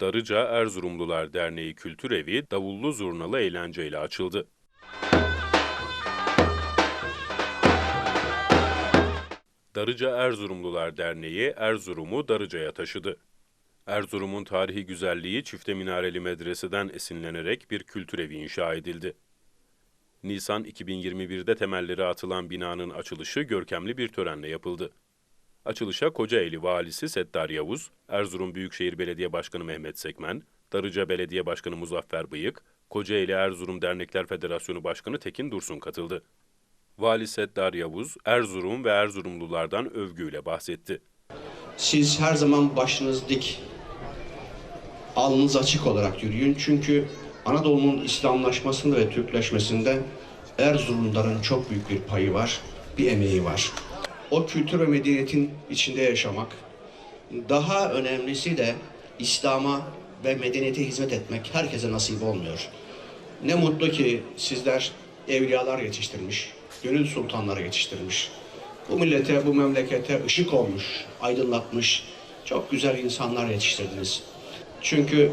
Darıca Erzurumlular Derneği Kültür Evi davullu zurnalı eğlenceyle açıldı. Darıca Erzurumlular Derneği Erzurum'u Darıca'ya taşıdı. Erzurum'un tarihi güzelliği çifte minareli medreseden esinlenerek bir kültür evi inşa edildi. Nisan 2021'de temelleri atılan binanın açılışı görkemli bir törenle yapıldı. Açılışa Kocaeli Valisi Settar Yavuz, Erzurum Büyükşehir Belediye Başkanı Mehmet Sekmen, Darıca Belediye Başkanı Muzaffer Bıyık, Kocaeli Erzurum Dernekler Federasyonu Başkanı Tekin Dursun katıldı. Vali Settar Yavuz, Erzurum ve Erzurumlulardan övgüyle bahsetti. Siz her zaman başınız dik, alnınız açık olarak yürüyün. Çünkü Anadolu'nun İslamlaşmasında ve Türkleşmesinde Erzurumluların çok büyük bir payı var, bir emeği var. O kültür ve medeniyetin içinde yaşamak, daha önemlisi de İslam'a ve medeniyete hizmet etmek herkese nasip olmuyor. Ne mutlu ki sizler evliyalar yetiştirmiş, gönül sultanları yetiştirmiş. Bu millete, bu memlekete ışık olmuş, aydınlatmış, çok güzel insanlar yetiştirdiniz. Çünkü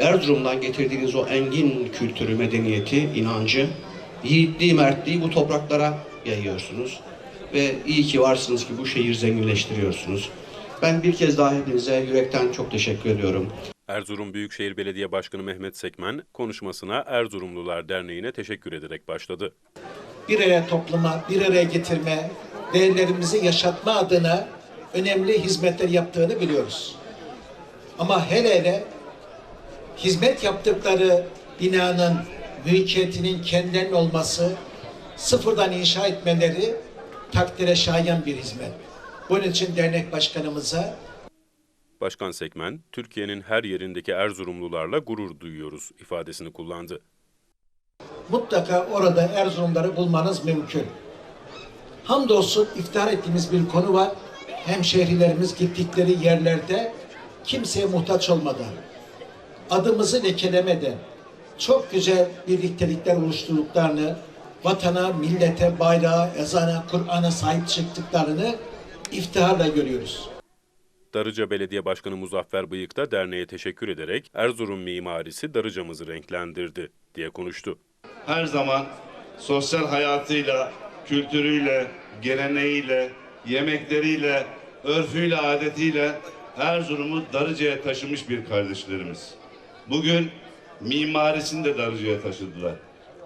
Erzurum'dan getirdiğiniz o engin kültürü, medeniyeti, inancı, yiğitliği, mertliği bu topraklara yayıyorsunuz. Ve iyi ki varsınız ki bu şehir zenginleştiriyorsunuz. Ben bir kez daha hepinize yürekten çok teşekkür ediyorum. Erzurum Büyükşehir Belediye Başkanı Mehmet Sekmen konuşmasına Erzurumlular Derneği'ne teşekkür ederek başladı. bir araya topluma, bir araya getirme, değerlerimizi yaşatma adına önemli hizmetler yaptığını biliyoruz. Ama hele hele hizmet yaptıkları binanın mülkiyetinin kendilerinin olması, sıfırdan inşa etmeleri takdire şayan bir hizmet. Bunun için dernek başkanımıza Başkan Sekmen, Türkiye'nin her yerindeki Erzurumlularla gurur duyuyoruz ifadesini kullandı. mutlaka orada Erzurumları bulmanız mümkün. Hamdolsun iftihar ettiğimiz bir konu var. Hemşehrilerimiz gittikleri yerlerde kimseye muhtaç olmadan, adımızı lekelemeden çok güzel birliktelikler oluşturduklarını, vatana, millete, bayrağa, ezana, Kur'an'a sahip çıktıklarını iftiharla görüyoruz. Darıca Belediye Başkanı Muzaffer Bıyık da derneğe teşekkür ederek Erzurum mimarisi Darıca'mızı renklendirdi diye konuştu. her zaman sosyal hayatıyla, kültürüyle, geleneğiyle, yemekleriyle, örfüyle, adetiyle Erzurum'u Darıca'ya taşımış bir kardeşlerimiz. Bugün mimarisini de Darıca'ya taşıdılar.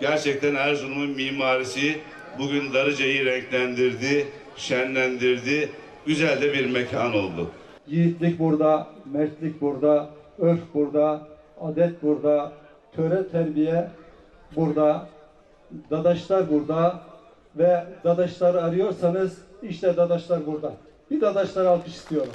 Gerçekten Erzurum'un mimarisi bugün Darıca'yı renklendirdi, şenlendirdi, güzel de bir mekan oldu. Yiğitlik burada, mertlik burada, örf burada, adet burada, töre terbiye burada, dadaşlar burada ve dadaşları arıyorsanız işte dadaşlar burada. Bir dadaşlar alkış istiyorum.